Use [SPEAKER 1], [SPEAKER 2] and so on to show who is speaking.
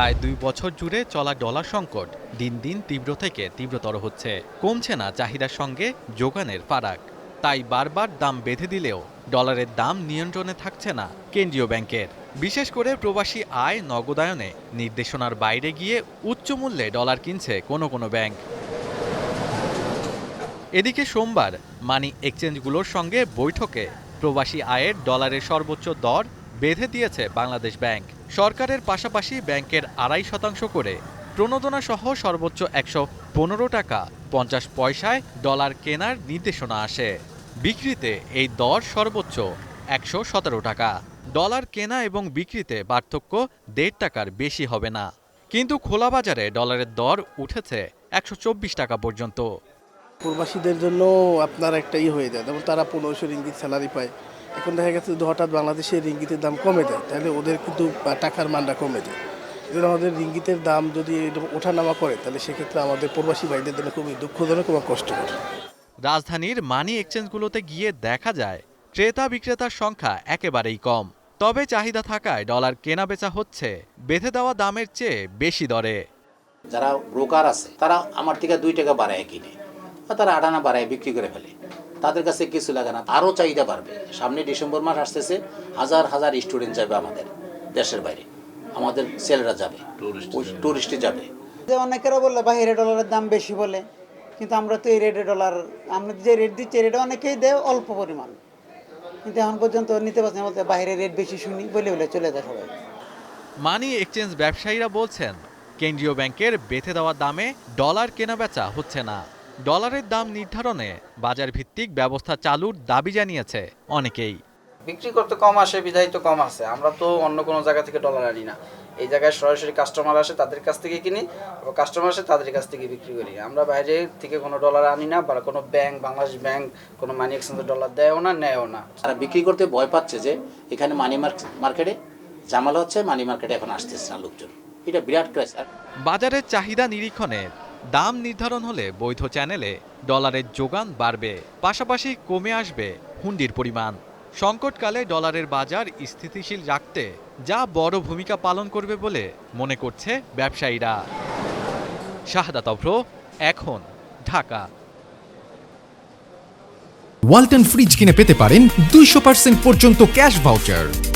[SPEAKER 1] প্রায় দুই বছর জুড়ে চলা ডলার সংকট দিন দিন তীব্র থেকে তীব্রতর হচ্ছে। কমছে না চাহিদার সঙ্গে যোগানের ফারাক। তাই বারবার দাম বেঁধে দিলেও ডলারের দাম নিয়ন্ত্রণে থাকছে না কেন্দ্রীয় ব্যাংকের। বিশেষ করে প্রবাসী আয় নগদায়নে নির্দেশনার বাইরে গিয়ে উচ্চ মূল্যে ডলার কিনছে কোনো কোনো ব্যাংক। এদিকে সোমবার মানি এক্সচেঞ্জগুলোর সঙ্গে বৈঠকে প্রবাসী আয়ের ডলারের সর্বোচ্চ দর বেঁধে দিয়েছে বাংলাদেশ ব্যাংক। সরকারের পাশাপাশি ব্যাংকের আড়াই শতাংশ করে প্রণোদনা সহ সর্বোচ্চ একশো পনেরো টাকা পঞ্চাশ পয়সায় ডলার কেনার নির্দেশনা আসে। বিক্রিতে এই দর সর্বোচ্চ একশো সতেরো টাকা। ডলার কেনা এবং বিক্রিতে পার্থক্য দেড় টাকার বেশি হবে না। কিন্তু খোলা বাজারে ডলারের দর উঠেছে একশো চব্বিশ টাকা পর্যন্ত।
[SPEAKER 2] প্রবাসীদের জন্য আপনার একটা ই হয়ে যায়। যেমন তারা পনেরোশো রিঙ্গিত স্যালারি পায়। এখন দেখা গেছে যদি হঠাৎ বাংলাদেশের রিঙ্গিতের দাম কমে যায় তাহলে ওদের কিন্তু টাকার মানটা কমে যায়। যদি আমাদের রিঙ্গিতের দাম যদি এরকম ওঠানামা করে তাহলে সেক্ষেত্রে আমাদের প্রবাসী ভাইদের জন্য খুবই দুঃখজনক এবং কষ্টকর।
[SPEAKER 1] রাজধানীর মানি এক্সচেঞ্জগুলোতে গিয়ে দেখা যায় ক্রেতা বিক্রেতার সংখ্যা একেবারেই কম। তবে চাহিদা থাকায় ডলার কেনা বেচা হচ্ছে বেঁধে দেওয়া দামের চেয়ে বেশি দরে।
[SPEAKER 3] যারা ব্রোকার আছে তারা আমার থেকে দুই টাকা বাড়ায় কিনে। বা তারা আটানা বাড়ায় বিক্রি করে ফেলে। তাদের কাছে কিছু লাগে না আরও চাহিদা বাড়বে। সামনে ডিসেম্বর মাস আসতেছে হাজার হাজার স্টুডেন্ট যাবে আমাদের দেশের বাইরে। আমাদের ছেলেরা যাবে টুরিস্টে যাবে।
[SPEAKER 4] যে অনেকেরা বলে বাইরে ডলারের দাম বেশি বলে। কিন্তু আমরা তো এই রেটে ডলার আমরা যে রেট দিচ্ছি রেটে অনেকেই দেয় অল্প পরিমাণ। কিন্তু এখন পর্যন্ত নিতে পারছি না বলতে বাইরে রেট বেশি শুনি বলে বলে চলে যায় সবাই।
[SPEAKER 1] মানি এক্সচেঞ্জ ব্যবসায়ীরা বলছেন কেন্দ্রীয় ব্যাংকের বেঁধে দেওয়া দামে ডলার কেনাবেচা হচ্ছে না। ডলারের দাম নির্ধারণে বাজার ভিত্তিক ব্যবস্থা চালুর দাবি জানিয়েছে অনেকেই।
[SPEAKER 5] বিক্রি করতে কম আসে বিধায়িত কম আছে আমরা তো অন্য কোনো জায়গা থেকে ডলার আনি না। এই জায়গায় সরাসরি কাস্টমার আসে তাদের কাছ থেকে কিনি এবং কাস্টমার আসে তাদের কাছ থেকে বিক্রি করি। আমরা বাইরে থেকে কোনো ডলার আনি না বা কোনো ব্যাংক বাংলাদেশ ব্যাংক কোনো মানি এক্সচেঞ্জের ডলার দেয়ও না নেয়ও না।
[SPEAKER 3] তারা বিক্রি করতে ভয় পাচ্ছে যে এখানে মানি মার্কেটে জামালা হচ্ছে মানি মার্কেটে এখন আসতেছে না লোকজন। এটা বিরাট ক্রাইস
[SPEAKER 1] বাজারের চাহিদা নিরীক্ষণে দাম নির্ধারণ হলে বৈধ চ্যানেলে ডলারের যোগান বাড়বে, পাশাপাশি কমে আসবে হুন্ডির পরিমাণ। সংকটকালে ডলারের বাজার স্থিতিশীল রাখতে যা বড় ভূমিকা পালন করবে বলে মনে করছে ব্যবসায়ীরা। শাহাদাত অভ্র, এখন ঢাকা।
[SPEAKER 6] ওয়ালটন ফ্রিজ কিনে পেতে পারেন দুইশো পার্সেন্ট পর্যন্ত ক্যাশ ভাউচার।